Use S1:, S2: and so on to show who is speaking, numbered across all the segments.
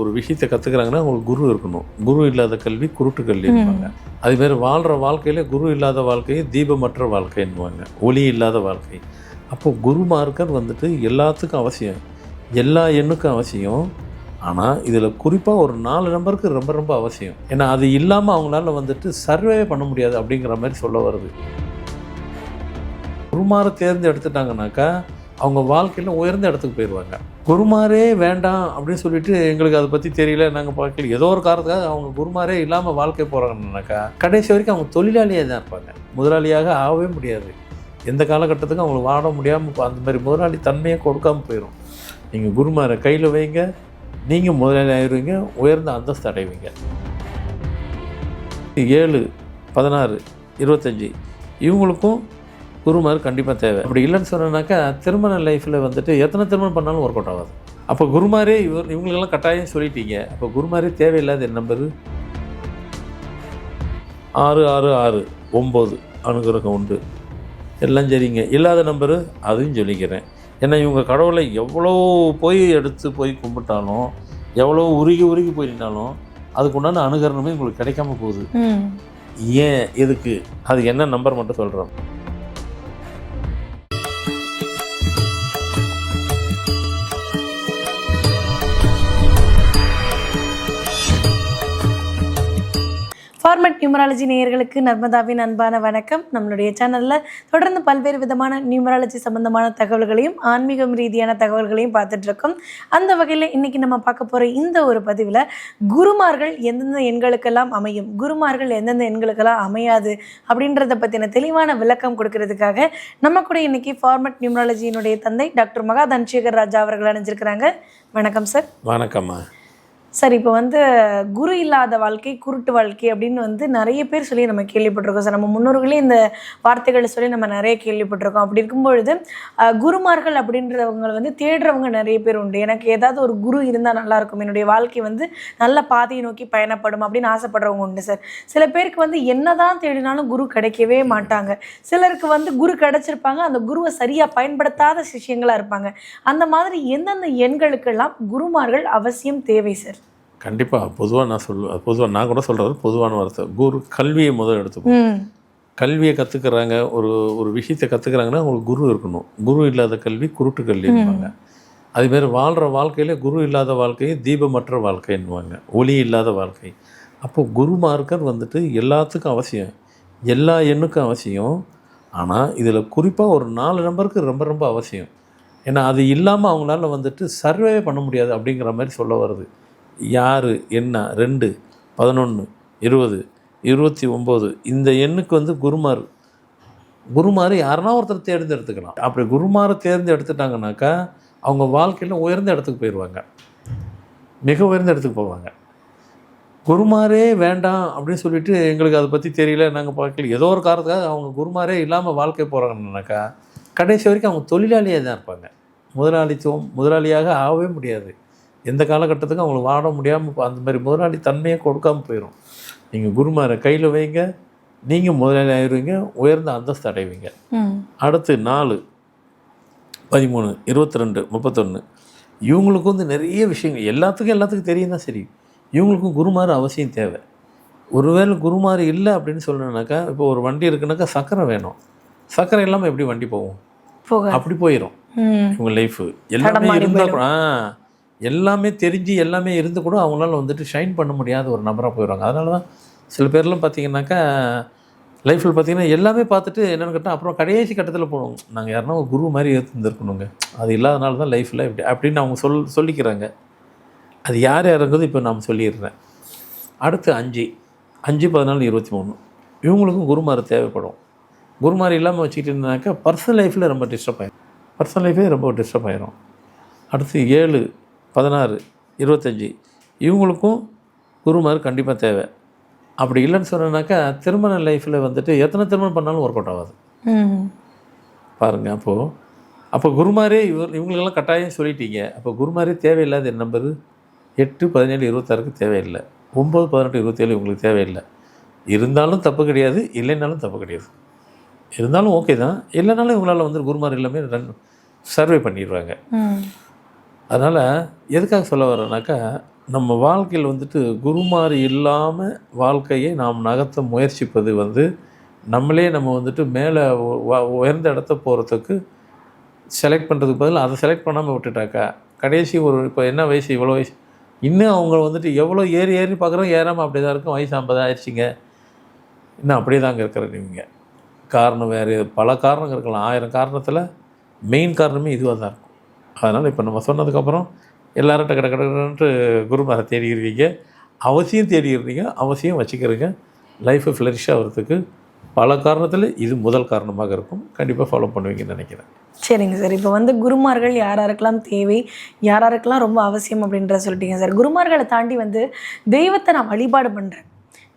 S1: ஒரு விஷயத்தை கற்றுக்குறாங்கன்னா அவங்களுக்கு குரு இருக்கணும். குரு இல்லாத கல்வி குருட்டு கல்வி இருப்பாங்க அதுமாரி வாழ்கிற வாழ்க்கையில குரு இல்லாத வாழ்க்கையை தீபமற்ற வாழ்க்கைன்னுவாங்க ஒளி இல்லாத வாழ்க்கை. அப்போ குருமார்க்கர் வந்துட்டு எல்லாத்துக்கும் அவசியம். எல்லா எண்ணுக்கும் அவசியம். ஆனால் இதில் குறிப்பாக ஒரு நாலு நம்பருக்கு ரொம்ப ரொம்ப அவசியம். ஏன்னா அது இல்லாமல் அவங்களால வந்துட்டு சர்வே பண்ண முடியாது அப்படிங்கிற மாதிரி சொல்ல வருது. குருமாரை தேர்ந்தெடுத்துட்டாங்கனாக்கா அவங்க வாழ்க்கையில் உயர்ந்த இடத்துக்கு போயிடுவாங்க. குருமாரே வேண்டாம் அப்படின்னு சொல்லிட்டு எங்களுக்கு அதை பற்றி தெரியல. நாங்கள் பார்க்கல. ஏதோ ஒரு காரணத்துக்காக அவங்க குருமாரே இல்லாமல் வாழ்க்கை போகிறாங்கன்னாக்கா கடைசி வரைக்கும் அவங்க தொழிலாளியாக தான் இருப்பாங்க. முதலாளியாக ஆகவே முடியாது. எந்த காலகட்டத்துக்கும் அவங்களுக்கு வாட முடியாமல் அந்த மாதிரி முதலாளி தன்மையை கொடுக்காம போயிடும் நீங்கள் குருமாரை கையில் வைங்க. நீங்கள் முதலாளி ஆயிடுவீங்க உயர்ந்த அந்தஸ்து அடைவீங்க. ஏழு பதினாறு இருபத்தஞ்சி இவங்களுக்கும் குருமார் கண்டிப்பாக தேவை. அப்படி இல்லைன்னு சொன்னனாக்கா திருமண லைஃப்பில் வந்துட்டு எத்தனை திருமணம் பண்ணாலும் ஒர்க் அவுட் ஆகாது. அப்போ குருமாரே இவர் இவங்களுக்கெல்லாம் கட்டாயம் சொல்லிட்டீங்க. அப்போ குருமாரே தேவையில்லாத என் நம்பரு? ஆறு ஆறு ஆறு ஒம்பது அனுகிரகம் உண்டு. எல்லாம் சரிங்க. இல்லாத நம்பரு அதையும் சொல்லிக்கிறேன். ஏன்னா இவங்க கடவுளை எவ்வளோ போய் எடுத்து போய் கும்பிட்டாலும் எவ்வளோ உருகி உருகி போயிட்டாலும் அதுக்குண்டான அனுகரணமே உங்களுக்கு கிடைக்காம போகுது. ஏன் எதுக்கு அது என்ன நம்பர் மட்டும் சொல்கிறோம்
S2: ஃபார்மட் நியூமராலஜி நேயர்களுக்கு நர்மதாவின் அன்பான வணக்கம். நம்மளுடைய சேனலில் தொடர்ந்து பல்வேறு விதமான நியூமராலஜி சம்பந்தமான தகவல்களையும் ஆன்மீகம் ரீதியான தகவல்களையும் பார்த்துட்ருக்கோம் அந்த வகையில் இன்னைக்கு நம்ம பார்க்க போகிற இந்த ஒரு பதிவில் குருமார்கள் எந்தெந்த எண்களுக்கெல்லாம் அமையும் குருமார்கள் எந்தெந்த எண்களுக்கெல்லாம் அமையாது அப்படின்றத பற்றின தெளிவான விளக்கம் கொடுக்கறதுக்காக நம்ம கூட இன்னைக்கு ஃபார்மட் நியூமராலஜியினுடைய தந்தை டாக்டர் மகா தன்சேகர் ராஜா அவர்கள் அணிஞ்சிருக்கிறாங்க. வணக்கம் சார்.
S1: வணக்கம்மா.
S2: சார் இப்போ வந்து குரு இல்லாத வாழ்க்கை குருட்டு வாழ்க்கை அப்படின்னு வந்து நிறைய பேர் சொல்லி நம்ம கேள்விப்பட்டிருக்கோம். சார் நம்ம முன்னோர்களே இந்த வார்த்தைகளை சொல்லி நம்ம நிறைய கேள்விப்பட்டிருக்கோம். அப்படி இருக்கும்பொழுது குருமார்கள் அப்படின்றவங்க வந்து தேடுறவங்க நிறைய பேர் உண்டு. எனக்கு ஏதாவது ஒரு குரு இருந்தால் நல்லாயிருக்கும் என்னுடைய வாழ்க்கை வந்து நல்ல பாதையை நோக்கி பயணப்படும் அப்படின்னு ஆசைப்படுறவங்க உண்டு சார். சில பேருக்கு வந்து என்னதான் தேடினாலும் குரு கிடைக்கவே மாட்டாங்க. சிலருக்கு வந்து குரு கிடைச்சிருப்பாங்க. அந்த குருவை சரியாக பயன்படுத்தாத சிஷியங்களாக இருப்பாங்க. அந்த மாதிரி எந்தெந்த எண்களுக்கெல்லாம் குருமார்கள் அவசியம் தேவை சார்?
S1: கண்டிப்பாக பொதுவாக நான் சொல்லுவேன் பொதுவாக நான் கூட சொல்கிறது பொதுவான வார்த்தை. குரு கல்வியை முதல் எடுத்துப்போம் கல்வியை கற்றுக்குறாங்க ஒரு ஒரு விஷயத்தை கற்றுக்குறாங்கன்னா அவங்களுக்கு குரு இருக்கணும். குரு இல்லாத கல்வி குருட்டு கல்வி இருப்பாங்க அதுமாரி வாழ்கிற வாழ்க்கையில குரு இல்லாத வாழ்க்கையை தீபமற்ற வாழ்க்கைன்னுவாங்க ஒளி இல்லாத வாழ்க்கை. அப்போ குருமார்க்கர் வந்துட்டு எல்லாத்துக்கும் அவசியம். எல்லா எண்ணுக்கும் அவசியம். ஆனால் இதில் குறிப்பாக ஒரு நாலு நம்பருக்கு ரொம்ப ரொம்ப அவசியம். ஏன்னா அது இல்லாமல் அவங்களால வந்துட்டு சர்வே பண்ண முடியாது அப்படிங்கிற மாதிரி சொல்ல வருது. யார் என்ன ரெண்டு பதினொன்று இருபது இருபத்தி ஒம்பது இந்த எண்ணுக்கு வந்து குருமார். குருமார் யாருன்னா ஒருத்தர் தேர்ந்தெடுத்துக்கலாம். அப்படி குருமாரை தேர்ந்தெடுத்துட்டாங்கனாக்கா அவங்க வாழ்க்கையில் உயர்ந்த இடத்துக்கு போயிடுவாங்க மிக உயர்ந்த இடத்துக்கு போவாங்க. குருமாரே வேண்டாம் அப்படின்னு சொல்லிட்டு எங்களுக்கு அதை பற்றி தெரியல நாங்கள் பார்க்கல. ஏதோ ஒரு காரணத்துக்காக அவங்க குருமாரே இல்லாமல் வாழ்க்கை போகிறாங்கன்னாக்கா கடைசி வரைக்கும் அவங்க தொழிலாளியாக தான் இருப்பாங்க. முதலாளித்துவம் முதலாளியாக ஆகவே முடியாது. எந்த காலகட்டத்துக்கும் அவங்களுக்கு வாட முடியாமல் அந்த மாதிரி முதலாளி தன்மையை கொடுக்காம போயிடும் நீங்கள் குருமாரை கையில் வைங்க நீங்கள் முதலாளி ஆயிடுவீங்க உயர்ந்த அந்தஸ்து அடைவீங்க. அடுத்து நாலு பதிமூணு இருபத்தி ரெண்டு முப்பத்தொன்று இவங்களுக்கும் வந்து நிறைய விஷயங்கள் எல்லாத்துக்கும் எல்லாத்துக்கும் தெரியும் தான் சரி. இவங்களுக்கும் குருமார் அவசியம் தேவை. ஒருவேளை குருமார் இல்லை அப்படின்னு சொல்லணுன்னாக்கா இப்போ ஒரு வண்டி இருக்குனாக்கா சக்கரை வேணும். சக்கரை இல்லாமல் எப்படி வண்டி போகும்?
S2: போக
S1: அப்படி போயிடும் இவங்க லைஃபு எல்லாமே இருந்தால் ஆ. எல்லாமே தெரிஞ்சு எல்லாமே இருந்து கூட அவங்களால வந்துட்டு ஷைன் பண்ண முடியாத ஒரு நபராக போயிடுவாங்க. அதனால தான் சில பேர்லாம் பார்த்தீங்கன்னாக்கா லைஃப்பில் பார்த்தீங்கன்னா எல்லாமே பார்த்துட்டு என்னென்னு கேட்டால் அப்புறம் கடைசி கட்டத்தில் போகணும் நாங்கள் யாருன்னா ஒரு குரு மாதிரி இருந்திருக்கணுங்க. அது இல்லாதனால தான் லைஃப்பில் இப்படி அப்படின்னு அவங்க சொல் சொல்லிக்கிறாங்க. அது யார் யாருங்கிறது இப்போ நான் சொல்லிடுறேன். அடுத்து அஞ்சு. அஞ்சு பதினாலு இருபத்தி மூணு. இவங்களுக்கும் குருமார் தேவைப்படும். குருமார் இல்லாமல் வச்சுக்கிட்டு இருந்தாக்கா பர்சனல் லைஃப்பில் ரொம்ப டிஸ்டர்ப் ஆயிடும் பர்சனல் லைஃபே ரொம்ப டிஸ்டர்ப் ஆயிரும். அடுத்து ஏழு. பதினாறு இருபத்தஞ்சி இவங்களுக்கும் குருமார் கண்டிப்பாக தேவை. அப்படி இல்லைன்னு சொன்னனாக்கா திருமண லைஃப்பில் வந்துட்டு எத்தனை திருமணம் பண்ணாலும் ஒர்க் அவுட் ஆகாது. பாருங்கள் அப்போது அப்போ குருமாரே இவர் இவங்களுக்கெல்லாம் கட்டாயம் சொல்லிட்டீங்க. அப்போ குருமாரே தேவையில்லாத என் நம்பரு எட்டு பதினேழு இருபத்தாறுக்கு தேவையில்லை. ஒம்பது பதினெட்டு இருபத்தேழு இவங்களுக்கு தேவையில்லை. இருந்தாலும் தப்பு கிடையாது இல்லைனாலும் தப்பு கிடையாது. இருந்தாலும் ஓகே தான். இல்லைனாலும் இவங்களால வந்து குருமார் எல்லாமே ரன் சர்வே பண்ணிடுவாங்க அதனால் எதுக்காக சொல்ல வரேன்னாக்கா நம்ம வாழ்க்கையில் வந்துட்டு குருமார் இல்லாமல் வாழ்க்கையை நாம் நகர்த்த முயற்சிப்பது வந்து நம்மளே நம்ம வந்துட்டு மேலே உயர்ந்த இடத்த போகிறதுக்கு செலக்ட் பண்ணுறதுக்கு பதில் அதை செலக்ட் பண்ணாமல் விட்டுட்டாக்கா கடைசி ஒரு இப்போ என்ன வயசு இவ்வளோ வயசு? இன்னும் அவங்க வந்துட்டு எவ்வளோ ஏறி ஏறி பார்க்குறோம் ஏறாமல் அப்படி தான் இருக்கும் வயசு ஐம்பது ஆயிடுச்சிங்க இன்னும் அப்படியே தாங்க இருக்கிறீங்க காரணம் வேறு பல காரணங்கள் இருக்கலாம். ஆயிரம் காரணத்தில் மெயின் காரணமே இதுவாக தான் இருக்கும். அதனால் இப்போ நம்ம சொன்னதுக்கப்புறம் எல்லோரும் டக்கு டக்கு டக்குன்ட்டு குருமாரை தேடிக்கிறீங்க அவசியம் தேடிக்கிறீங்க அவசியம் வச்சுக்கிறீங்க. லைஃப்பை ஃப்ளரிஷ் ஆகிறதுக்கு பல காரணத்தில் இது முதல் காரணமாக இருக்கும். கண்டிப்பாக ஃபாலோ பண்ணுவீங்கன்னு நினைக்கிறேன்.
S2: சரிங்க சார். இப்போ வந்து குருமார்கள் யார் தேவை யார் ரொம்ப அவசியம் அப்படின்றத சொல்லிட்டீங்க சார். குருமார்களை தாண்டி வந்து தெய்வத்தை நான் வழிபாடு பண்ணுறேன்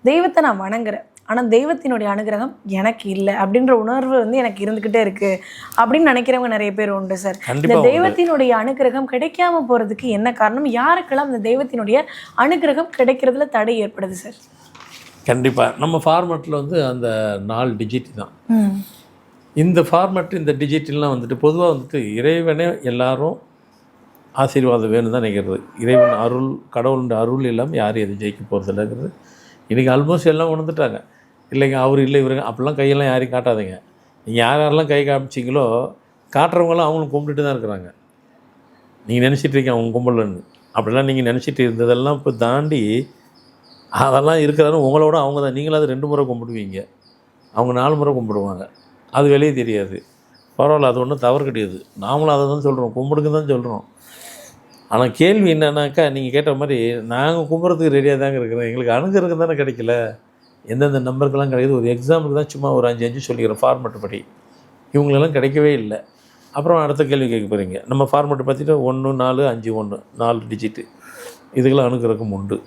S2: தெய்வத்தை நான் வணங்குறேன். ஆனால் தெய்வத்தினுடைய அனுகிரகம் எனக்கு இல்லை அப்படின்ற உணர்வு வந்து எனக்கு இருந்துக்கிட்டே இருக்குது அப்படின்னு நினைக்கிறவங்க நிறைய பேர் உண்டு சார். இந்த. தெய்வத்தினுடைய அனுகிரகம் கிடைக்காம போகிறதுக்கு என்ன காரணம்? யாருக்கெல்லாம் இந்த தெய்வத்தினுடைய அனுகிரகம் கிடைக்கிறதுல தடை ஏற்படுது சார்?
S1: கண்டிப்பாக நம்ம ஃபார்மேட்டில் வந்து அந்த நாலு டிஜிட் தான். இந்த ஃபார்மேட் இந்த டிஜிட்டல்லாம் வந்துட்டு பொதுவாக வந்துட்டு இறைவனே எல்லாரும் ஆசீர்வாதம் வேணும் தான் நினைக்கிறது. இறைவன் அருள் கடவுளுடைய அருள் இல்லாமல் யாரும் எதுவும் ஜெயிக்க போகிறது இல்லைங்கிறது இன்றைக்கி ஆல்மோஸ்ட் எல்லாம் உணர்ந்துட்டாங்க. இல்லைங்க அவர் இல்லை இவருங்க அப்படிலாம் கையெல்லாம் யாரையும் காட்டாதீங்க. நீங்கள் யார் யாரெல்லாம் கை காமிச்சிங்களோ காட்டுறவங்களாம் அவங்களும் கும்பிட்டுட்டு தான் இருக்கிறாங்க. நீங்கள் நினச்சிட்டு இருக்கீங்க அவங்க கும்பலன்னு. அப்படிலாம் நீங்கள் நினச்சிட்டு இருந்ததெல்லாம் இப்போ தாண்டி அதெல்லாம் இருக்கிறாரு உங்களோட அவங்க தான். நீங்களாவது ரெண்டு முறை கும்பிடுவீங்க. அவங்க நாலு முறை கும்பிடுவாங்க. அது வெளியே தெரியாது. பரவாயில்ல அது ஒன்றும் தவறு கிடையாது. நாமளும் அதை தான் சொல்கிறோம் கும்பிடுங்க தான் சொல்கிறோம் ஆனால் கேள்வி என்னன்னாக்கா நீங்கள் கேட்ட மாதிரி நாங்கள் கும்பிட்றதுக்கு ரெடியாக தாங்க இருக்கிறோம். எங்களுக்கு அணுகிறதுக்கு தானே கிடைக்கல. எந்தெந்த நம்பருக்கெல்லாம் கிடைக்குது ஒரு எக்ஸாம்பிளுக்கு தான் சும்மா ஒரு அஞ்சு அஞ்சு சொல்லிக்கிறோம் ஃபார்மெட் படி. இவங்களெல்லாம் கிடைக்கவே இல்லை. அப்புறம் அடுத்த கேள்வி கேட்க போகிறீங்க நம்ம ஃபார்மெட்டை பார்த்துட்டு ஒன்று நாலு அஞ்சு ஒன்று நாலு டிஜிட்டு இதுக்கெல்லாம் அணுகிறகம் உண்டு.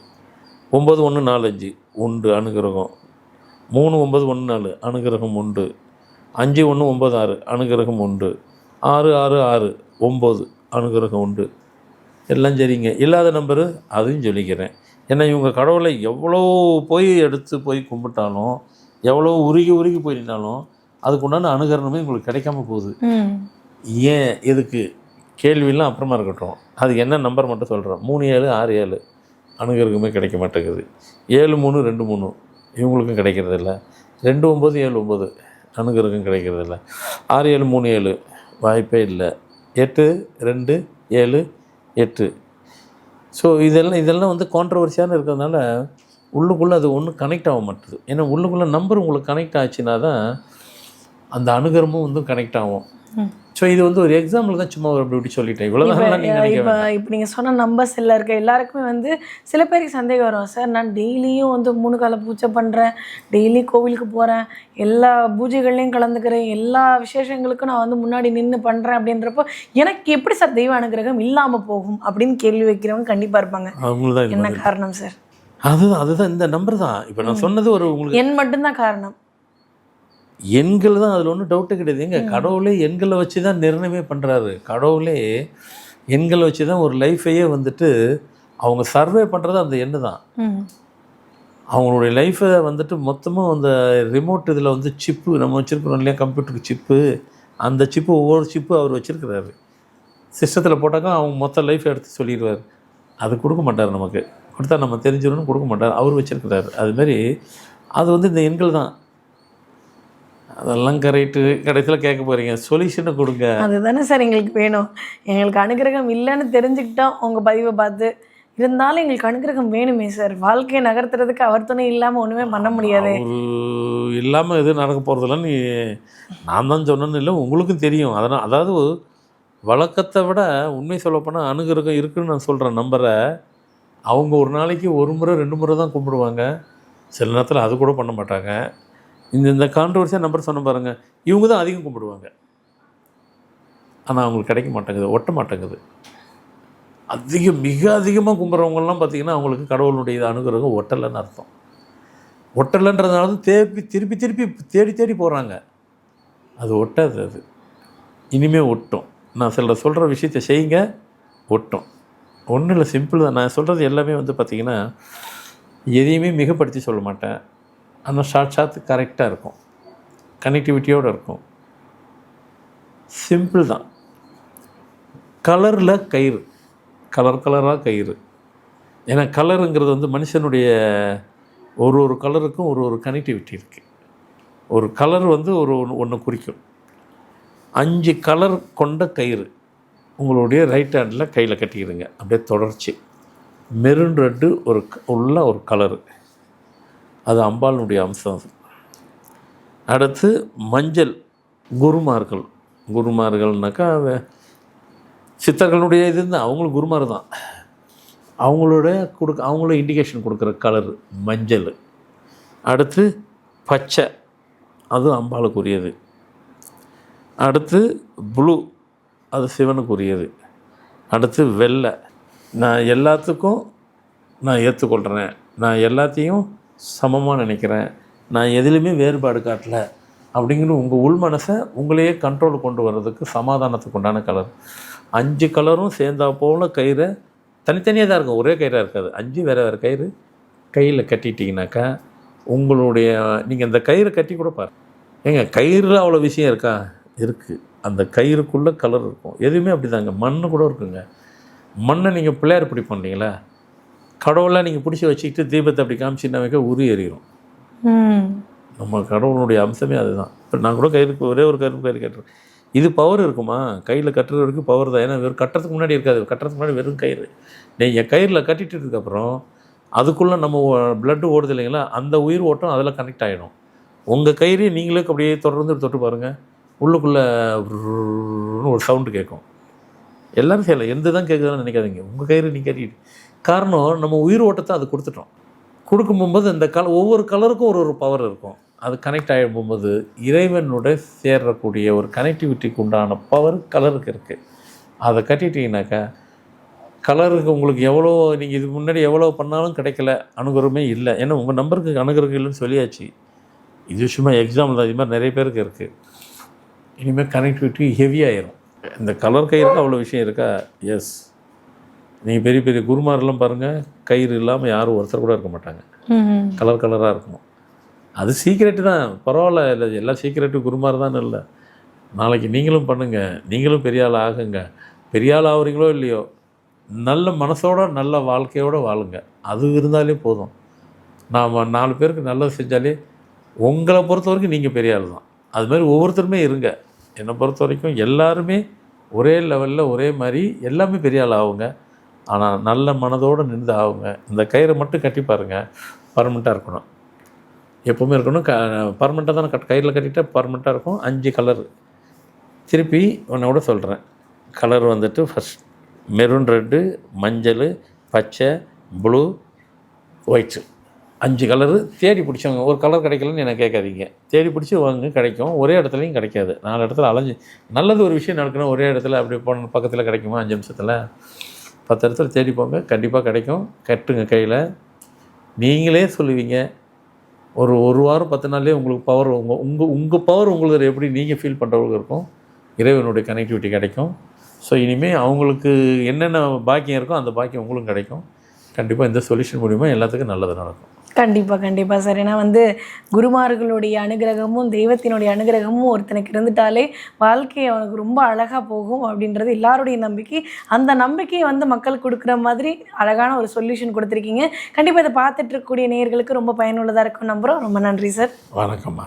S1: ஒம்பது ஒன்று நாலு அஞ்சு உண்டு அணுகிரகம் மூணு ஒம்பது ஒன்று நாலு அணுகிறகம் உண்டு. அஞ்சு ஒன்று ஒம்பது ஆறு அணுகிறகம் உண்டு. ஆறு ஆறு ஆறு ஒம்பது அணுகிறகம் உண்டு. எல்லாம் சரிங்க. இல்லாத நம்பரு அதையும் சொல்லிக்கிறேன். ஏன்னா இவங்க கடவுளை எவ்வளோ போய் எடுத்து போய் கும்பிட்டாலும் எவ்வளோ உருகி உருகி போய் நின்னாலும் அதுக்கு உண்டான அணுகரணமே உங்களுக்கு கிடைக்காம போகுது. ஏன் எதுக்கு கேள்வியெல்லாம் அப்புறமா இருக்கட்டும். அதுக்கு என்ன நம்பர் மட்டும் சொல்கிறேன் மூணு ஏழு ஆறு ஏழு. அணுகருக்குமே கிடைக்க மாட்டேங்குது. ஏழு மூணு ரெண்டு மூணு. இவங்களுக்கும் கிடைக்கிறதில்ல ரெண்டு ஒம்பது ஏழு ஒம்பது அணுகருக்கும் கிடைக்கிறதில்ல ஆறு ஏழு மூணு ஏழு. வாய்ப்பே இல்லை. எட்டு ரெண்டு ஏழு எட்டு. ஸோ இதெல்லாம் இதெல்லாம் வந்து கான்ட்ரவர்சியான இருக்கிறதுனால உள்ளுக்குள்ளே அது ஒன்றும் கனெக்ட் ஆக மாட்டுது. ஏன்னா உள்ளுக்குள்ளே நம்பர் உங்களுக்கு கனெக்ட் ஆச்சுன்னா தான் அந்த அனுகிரமும் வந்து கனெக்ட் ஆகும். ஸோ இது வந்து ஒரு எக்ஸாம்பிள் தான் சும்மா ஒரு அப்படி சொல்லிட்டேன்.
S2: இப்போ. இப்போ நீங்கள் சொன்ன நம்பர்ஸ் எல்லாம் இருக்க. எல்லாருக்குமே வந்து சில பேருக்கு சந்தேகம் வரும். சார் நான் டெய்லியும் வந்து மூணு கால பூஜை பண்ணுறேன் டெய்லி கோவிலுக்கு போகிறேன் எல்லா பூஜைகள்லையும் கலந்துக்கிறேன். எல்லா விசேஷங்களுக்கும் நான் வந்து முன்னாடி நின்று பண்ணுறேன் அப்படின்றப்போ எனக்கு எப்படி சார் தெய்வ அனுகிரகம் இல்லாமல் போகும் அப்படின்னு கேள்வி வைக்கிறவங்க கண்டிப்பாக இருப்பாங்க.
S1: அவங்களுக்கு
S2: என்ன. காரணம் சார்?
S1: அதுதான் அதுதான் இந்த நம்பர் தான். இப்போ நான் சொன்னது ஒரு உங்களுக்கு
S2: எண் மட்டும்தான் காரணம்.
S1: எண்கள் தான் அதில் ஒன்றும் டவுட்டு கிடையாது எங்க கடவுளே எண்களை வச்சு தான் நிர்ணயமே பண்ணுறாரு கடவுளே எண்களை வச்சு தான் ஒரு லைஃபையே வந்துட்டு அவங்க சர்வே பண்ணுறது அந்த எண்ணு தான். அவங்களுடைய லைஃப்பை வந்துட்டு மொத்தமாக அந்த ரிமோட் இதில் வந்து சிப்பு நம்ம வச்சுருக்கிறோம் இல்லையா கம்ப்யூட்டருக்கு சிப்பு அந்த சிப்பு ஒவ்வொரு சிப்பு அவர் வச்சுருக்கிறாரு. சிஸ்டத்தில் போட்டாக்கா அவங்க மொத்த லைஃப் எடுத்து சொல்லிடுவார். அது கொடுக்க மாட்டார் நமக்கு. கொடுத்தா நம்ம தெரிஞ்சிடணும்னு கொடுக்க மாட்டார். அவர் வச்சுருக்கிறாரு. அதுமாரி அது வந்து இந்த எண்கள் தான். அதெல்லாம் கரெக்டு கடைசியில் கேட்க போகிறீங்க சொல்யூஷனை கொடுங்க.
S2: அதுதானே சார் எங்களுக்கு வேணும். எங்களுக்கு அனுகிரகம் இல்லைன்னு தெரிஞ்சுக்கிட்டோம் உங்கள் பதிவை பார்த்து இருந்தாலும் எங்களுக்கு அனுகிரகம் வேணுமே சார். வாழ்க்கையை நகர்த்துறதுக்கு அவர் துணை இல்லாமல் ஒன்றுமே பண்ண முடியாது.
S1: இல்லாமல் எதுவும் நடக்க போகிறதில்ல நீ நான் தான் சொன்னேன்னு இல்லை உங்களுக்கும் தெரியும். அதனால் அதாவது வழக்கத்தை விட உண்மை சொல்லப்போனால் அணுகிரகம் இருக்குன்னு நான் சொல்கிறேன் நம்பரை அவங்க ஒரு நாளைக்கு ஒரு முறை ரெண்டு முறை தான் கும்பிடுவாங்க. சில நேரத்தில் அது கூட பண்ண மாட்டாங்க. இந்த இந்த கான்ட்ரவர்சியாக நம்பர் சொன்ன பாருங்க. இவங்க தான் அதிகம் கும்பிடுவாங்க. ஆனால் அவங்களுக்கு கிடைக்க மாட்டேங்குது ஒட்ட மாட்டேங்குது. அதிகம் மிக அதிகமாக கும்பிட்றவங்கலாம் பார்த்திங்கன்னா அவங்களுக்கு கடவுளுடைய அனுகிரகம் ஒட்டலைன்னு அர்த்தம். ஒட்டலைன்றதுனால தான் திருப்பி திருப்பி திருப்பி தேடி தேடி போகிறாங்க அது ஒட்டாது அது. இனிமேல் ஒட்டும். நான் சில சொல்கிற விஷயத்த செய்யுங்க ஒட்டும். ஒன்றும் இல்லை சிம்பிள் தான். நான் சொல்கிறது எல்லாமே வந்து பார்த்திங்கன்னா எதையுமே மிகப்படுத்தி சொல்ல மாட்டேன். ஆனால் ஷார்ட் ஷார்ட் கரெக்டாக இருக்கும். கனெக்டிவிட்டியோடு இருக்கும். சிம்பிள் தான். கலரில் கயிறு. கலர் கலராக கயிறு. ஏன்னா கலருங்கிறது வந்து மனுஷனுடைய ஒரு ஒரு கலருக்கும் ஒரு ஒரு கனெக்டிவிட்டி இருக்குது ஒரு கலர் வந்து ஒரு ஒன்று ஒன்று குறிக்கும். அஞ்சு கலர் கொண்ட கயிறு உங்களுடைய ரைட் ஹேண்டில் கையில் கட்டிக்கிடுங்க அப்படியே தொடர்ச்சி. மெரூன் ரெட்டு ஒரு உள்ள ஒரு கலரு அது அம்பாளுடைய அம்சம். அடுத்து மஞ்சள் குருமார்கள். குருமார்கள்னாக்கா சித்தர்களுடைய இது இருந்தால் அவங்களும் குருமார் தான். அவங்களோட கொடுக்க அவங்களும் இண்டிகேஷன் கொடுக்குற கலர் மஞ்சள். அடுத்து பச்சை. அதுவும் அம்பாளுக்குரியது. அடுத்து ப்ளூ அது சிவனுக்குரியது. அடுத்து வெள்ளை. நான் எல்லாத்துக்கும் நான் ஏற்றுக்கொள்கிறேன் நான் எல்லாத்தையும் சமமாக நினைக்கிறேன். நான் எதிலுமே வேறுபாடு காட்டல. அப்படிங்கிற உங்கள் உள் மனசை உங்களையே கண்ட்ரோல் கொண்டு வர்றதுக்கு சமாதானத்துக்கு உண்டான கலர் அஞ்சு கலரும் சேர்ந்தா போல கயிறை தனித்தனியாக தான் இருக்கும். ஒரே கயிறாக இருக்காது. அஞ்சு வேறு வேறு கயிறு கையில் கட்டிட்டீங்கனாக்கா உங்களுடைய நீங்கள் இந்த கயிறை கட்டி கூட பாரு ஏங்க கயிறு அவ்வளோ விஷயம் இருக்கா? இருக்குது அந்த கயிறுக்குள்ளே கலர் இருக்கும். எதுவுமே அப்படிதாங்க. மண்ணு கூட இருக்குங்க. மண்ணை நீங்கள் பிள்ளையார் பிடி இல்லைங்களா கடவுளாக நீங்கள் பிடிச்சி வச்சுக்கிட்டு தீபத்தை அப்படி காமிச்சின்னா வைக்க உரி எறியும்
S2: ம்.
S1: நம்ம கடவுளுடைய அம்சமே அதுதான். இப்போ நான் கூட கயிறுக்கு ஒரே ஒரு கயிறு கயிறு கட்டுறேன். இது பவர் இருக்குமா? கையில் கட்டுறது வரைக்கும் பவர் தான். ஏன்னா வெறும் கட்டுறதுக்கு முன்னாடி இருக்காது. கட்டுறதுக்கு முன்னாடி வெறும் கயிறு. நீங்கள் கயிறில் கட்டிட்டதுக்கப்புறம் அதுக்குள்ளே நம்ம பிளட்டு ஓடுது இல்லைங்களா? அந்த உயிர் ஓட்டம் அதில் கனெக்ட் ஆகிடும் உங்கள் கயிறு நீங்களே அப்படியே தொடர்ந்து தொட்டு பாருங்கள் உள்ளுக்குள்ளே ஒரு சவுண்டு கேட்கும். எல்லாரும் செய்யலாம். எந்த தான் கேட்குதுன்னு நினைக்காதீங்க. உங்கள் கயிறு நீ கட்டிட்டு காரணம் நம்ம உயிர் ஓட்டத்தை அது கொடுத்துட்டோம். கொடுக்கும் போகும்போது இந்த கல ஒவ்வொரு கலருக்கும் ஒரு ஒரு பவர் இருக்கும். அது கனெக்ட் ஆகிடும்போது இறைவனோட சேர்றக்கூடிய ஒரு கனெக்டிவிட்டிக்கு உண்டான பவர் கலருக்கு இருக்குது அதை கட்டிட்டீங்கனாக்கா கலருக்கு உங்களுக்கு எவ்வளோ நீங்கள் இதுக்கு முன்னாடி எவ்வளோ பண்ணாலும் கிடைக்கல அணுகுறமே இல்லை. ஏன்னா உங்கள் நம்பருக்கு அணுகுறக்கு இல்லைன்னு சொல்லியாச்சு. இது சும்மா எக்ஸாம்பிள் தான். இது மாதிரி நிறைய பேருக்கு இருக்குது இனிமேல் கனெக்டிவிட்டி ஹெவியாயிரும் இந்த கலர் கயிறுக்கு அவ்வளோ விஷயம் இருக்கா? எஸ் நீங்கள் பெரிய பெரிய குருமாரெல்லாம் பாருங்கள் கயிறு இல்லாமல் யாரும் ஒருத்தர் கூட இருக்க மாட்டாங்க. கலர் கலராக இருக்கும். அது சீக்ரெட்டு தான். பரவாயில்ல இல்லை எல்லா சீக்ரெட்டு குருமார் தான் இல்லை. நாளைக்கு நீங்களும் பண்ணுங்கள் நீங்களும் பெரிய ஆள் ஆகுங்க. பெரிய ஆள் ஆகுறீங்களோ இல்லையோ நல்ல மனசோட நல்ல வாழ்க்கையோட வாழுங்க. அது இருந்தாலே போதும். நாம் நாலு பேருக்கு நல்லது செஞ்சாலே உங்களை பொறுத்த வரைக்கும் நீங்கள் பெரிய ஆள் தான். அது மாதிரி ஒவ்வொருத்தருமே இருங்க. என்னை பொறுத்த வரைக்கும் எல்லாருமே ஒரே லெவலில் ஒரே மாதிரி எல்லாமே பெரிய ஆள் ஆகுங்க. ஆனால் நல்ல மனதோடு நின்று ஆகுங்க. இந்த கயிறை மட்டும் கட்டி பாருங்கள் பர்மனெண்ட்டாக இருக்கணும். எப்போவுமே இருக்கணும். க பர்மனெண்ட்டாக தானே கட் கயிறில் கட்டிட்டால் பர்மனெண்ட்டாக இருக்கும். அஞ்சு கலர் திருப்பி உன்னோட சொல்கிறேன் கலர் வந்துட்டு ஃபஸ்ட் மெரூன் ரெட்டு மஞ்சள் பச்சை ப்ளூ ஒயிட்ஸு அஞ்சு கலரு தேடி பிடிச்சவங்க ஒரு கலர் கிடைக்கலன்னு எனக்கு கேட்காதீங்க. தேடி பிடிச்சி வாங்க கிடைக்கும். ஒரே இடத்துலையும் கிடைக்காது. நாலு இடத்துல அலைஞ்சு நல்லது ஒரு விஷயம் நடக்கணும். ஒரே இடத்துல அப்படி போன பக்கத்தில் கிடைக்குமா? அஞ்சு நிமிஷத்தில். பத்து இடத்துல தேடி போங்க. கண்டிப்பாக கிடைக்கும். கட்டுங்க கையில். நீங்களே சொல்லுவீங்க. ஒரு ஒரு வாரம் பத்து நாள்லேயே உங்களுக்கு பவர் உங்கள் உங்கள் உங்கள் பவர் உங்களுக்கு எப்படி நீங்கள் ஃபீல் பண்ணுறவங்களுக்கு இருக்கும். இறைவனுடைய கனெக்டிவிட்டி கிடைக்கும். ஸோ இனிமேல் அவங்களுக்கு என்னென்ன பாக்கியம் இருக்கோ அந்த பாக்கியம் உங்களுக்கும் கிடைக்கும். கண்டிப்பாக இந்த சொல்யூஷன் மூலிமா எல்லாத்துக்கும் நல்லது நடக்கும்.
S2: கண்டிப்பாக கண்டிப்பாக சார் ஏன்னா வந்து குருமார்களுடைய அனுகிரகமும் தெய்வத்தினுடைய அனுகிரகமும் ஒருத்தனுக்கு இருந்துட்டாலே வாழ்க்கை அவனுக்கு ரொம்ப அழகாக போகும் அப்படின்றது எல்லாருடைய நம்பிக்கை. அந்த நம்பிக்கையை வந்து மக்கள் கொடுக்குற மாதிரி அழகான ஒரு சொல்யூஷன் கொடுத்துருக்கீங்க. கண்டிப்பாக இதை பார்த்துட்டு இருக்கக்கூடிய நேர்களுக்கு ரொம்ப பயனுள்ளதாக இருக்கும் நம்புகிறோம் ரொம்ப நன்றி சார்
S1: வணக்கம்மா.